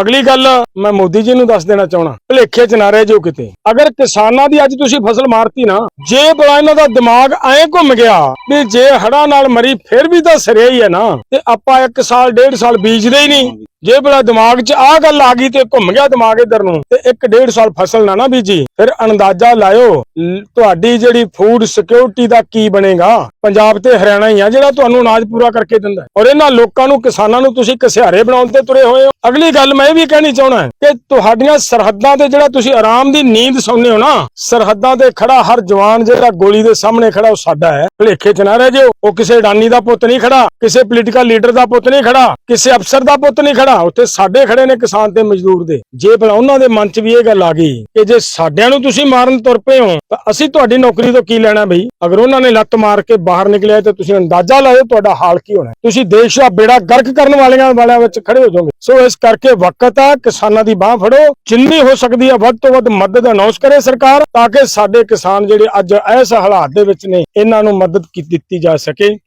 ਅਗਲੀ ਗੱਲ ਮੈਂ ਮੋਦੀ ਜੀ ਨੂੰ ਦੱਸ ਦੇਣਾ ਚਾਹਣਾ ਭਲੇਖੇ ਚ ਨਾ ਰਹਿ ਜੋ ਕਿਤੇ। ਅਗਰ ਕਿਸਾਨਾਂ ਦੀ ਅੱਜ ਤੁਸੀਂ ਫਸਲ ਮਾਰਤੀ ਨਾ ਜੇ ਬੜਾ ਇਹਨਾਂ ਦਾ ਦਿਮਾਗ ਐਂ ਘੁੰਮ ਗਿਆ ਵੀ ਜੇ ਹੜਾਂ ਨਾਲ ਮਰੀ, ਫਿਰ ਵੀ ਤਾਂ ਸਰਿਆ ਹੀ ਹੈ ਨਾ। ਤੇ ਆਪਾਂ ਇੱਕ ਸਾਲ, ਡੇਢ ਸਾਲ ਬੀਜਦੇ ਹੀ ਨਹੀਂ। ਜੇ ਬੜਾ ਦਿਮਾਗ 'ਚ ਆ ਗੱਲ ਆ ਗਈ ਤੇ ਘੁੰਮ ਗਿਆ ਦਿਮਾਗ ਇਧਰ ਨੂੰ, ਤੇ ਇੱਕ ਡੇਢ ਸਾਲ ਫਸਲ ਨਾ ਨਾ ਬੀਜੀ, ਫਿਰ ਅੰਦਾਜ਼ਾ ਲਾਇਓ ਤੁਹਾਡੀ ਜਿਹੜੀ ਫੂਡ ਸਿਕਿਉਰਿਟੀ ਦਾ ਕੀ ਬਣੇਗਾ? ਪੰਜਾਬ ਤੇ ਹਰਿਆਣਾ ਹੀ ਆ ਜਿਹੜਾ ਤੁਹਾਨੂੰ ਅਨਾਜ ਪੂਰਾ ਕਰਕੇ ਦਿੰਦਾ ਔਰ ਇਹਨਾਂ ਲੋਕਾਂ ਨੂੰ, ਕਿਸਾਨਾਂ ਨੂੰ ਤੁਸੀਂ ਕਸਿਹਾਰੇ ਬਣਾਉਣ ਤੇ ਤੁਰੇ ਹੋਏ ਹੋ। ਅਗਲੀ ਗੱਲ ਮੈਂ ਇਹ ਵੀ ਕਹਿਣੀ ਚਾਹਣਾ ਕਿ ਤੁਹਾਡੀਆਂ ਸਰਹੱਦਾਂ ਤੇ ਜਿਹੜਾ ਤੁਸੀਂ ਆਰਾਮ ਦੀ ਨੀਂਦ ਸੌਂਦੇ ਹੋ ਨਾ, ਸਰਹੱਦਾਂ ਤੇ ਖੜਾ ਹਰ ਜਵਾਨ ਜਿਹੜਾ ਗੋਲੀ ਦੇ ਸਾਹਮਣੇ ਖੜਾ ਉਹ ਸਾਡਾ ਹੈ। ਭਲੇਖੇ 'ਚ ਨਾ ਰਹਿ ਜਿਓ। ਉਹ ਕਿਸੇ ਅਡਾਨੀ ਦਾ ਪੁੱਤ ਨਹੀਂ ਖੜਾ, ਕਿਸੇ ਪੋਲੀਟੀਕਲ ਲੀਡਰ ਦਾ ਪੁੱਤ ਨਹੀਂ ਖੜਾ, ਕਿਸੇ ਅਫਸਰ ਦਾ ਪੁੱਤ ਨਹੀਂ ਖੜਾ। ਉੱਥੇ ਸਾਡੇ ਖੜੇ ਨੇ ਕਿਸਾਨ ਤੇ ਮਜ਼ਦੂਰ ਦੇ। ਜੇ ਭਲਾ ਉਹਨਾਂ ਦੇ ਮਨ 'ਚ ਵੀ ਇਹ ਗੱਲ ਆ ਗਈ ਕਿ ਜੇ ਸਾਡਿਆਂ ਨੂੰ ਤੁਸੀਂ ਮਾਰਨ ਤੁਰ ਪਏ ਹੋ, ਤਾਂ ਅਸੀਂ ਤੁਹਾਡੀ ਨੌਕਰੀ ਤੋਂ ਕੀ ਲੈਣਾ ਬਈ? ਅਗਰ ਉਹਨਾਂ ਨੇ ਲੱਤ ਮਾਰ ਕੇ ਬਾਹਰ ਨਿਕਲਿਆ ਤਾਂ ਤੁਸੀਂ ਅੰਦਾਜ਼ਾ ਲਾਓ ਤੁਹਾਡਾ ਹਾਲ ਕੀ ਹੋਣਾ। ਤੁਸੀਂ ਦੇਸ਼ ਦਾ ਬੇੜਾ ਗਰਕ ਕਰਨ ਵਾਲਿਆਂ ਵਾਲਿਆਂ ਵਿੱਚ ਖੜੇ ਹੋ ਜਾਓਗੇ। ਸੋ ਇਸ ਕਰਕੇ ਵਕਤ ਆ, ਕਿਸਾਨਾਂ ਦੀ ਬਾਹ ਫੜੋ। ਜਿੰਨੀ ਹੋ ਸਕਦੀ ਆ, ਵੱਧ ਤੋਂ ਵੱਧ ਮਦਦ ਅਨਾਉਂਸ ਕਰੇ ਸਰਕਾਰ, ਤਾਂ ਕਿ ਸਾਡੇ ਕਿਸਾਨ ਜਿਹੜੇ ਅੱਜ ਇਸ ਹਾਲਾਤ ਦੇ ਵਿੱਚ ਨੇ, ਇਹਨਾਂ ਨੂੰ ਮਦਦ ਕੀ ਦਿੱਤੀ ਜਾ ਸਕੇ।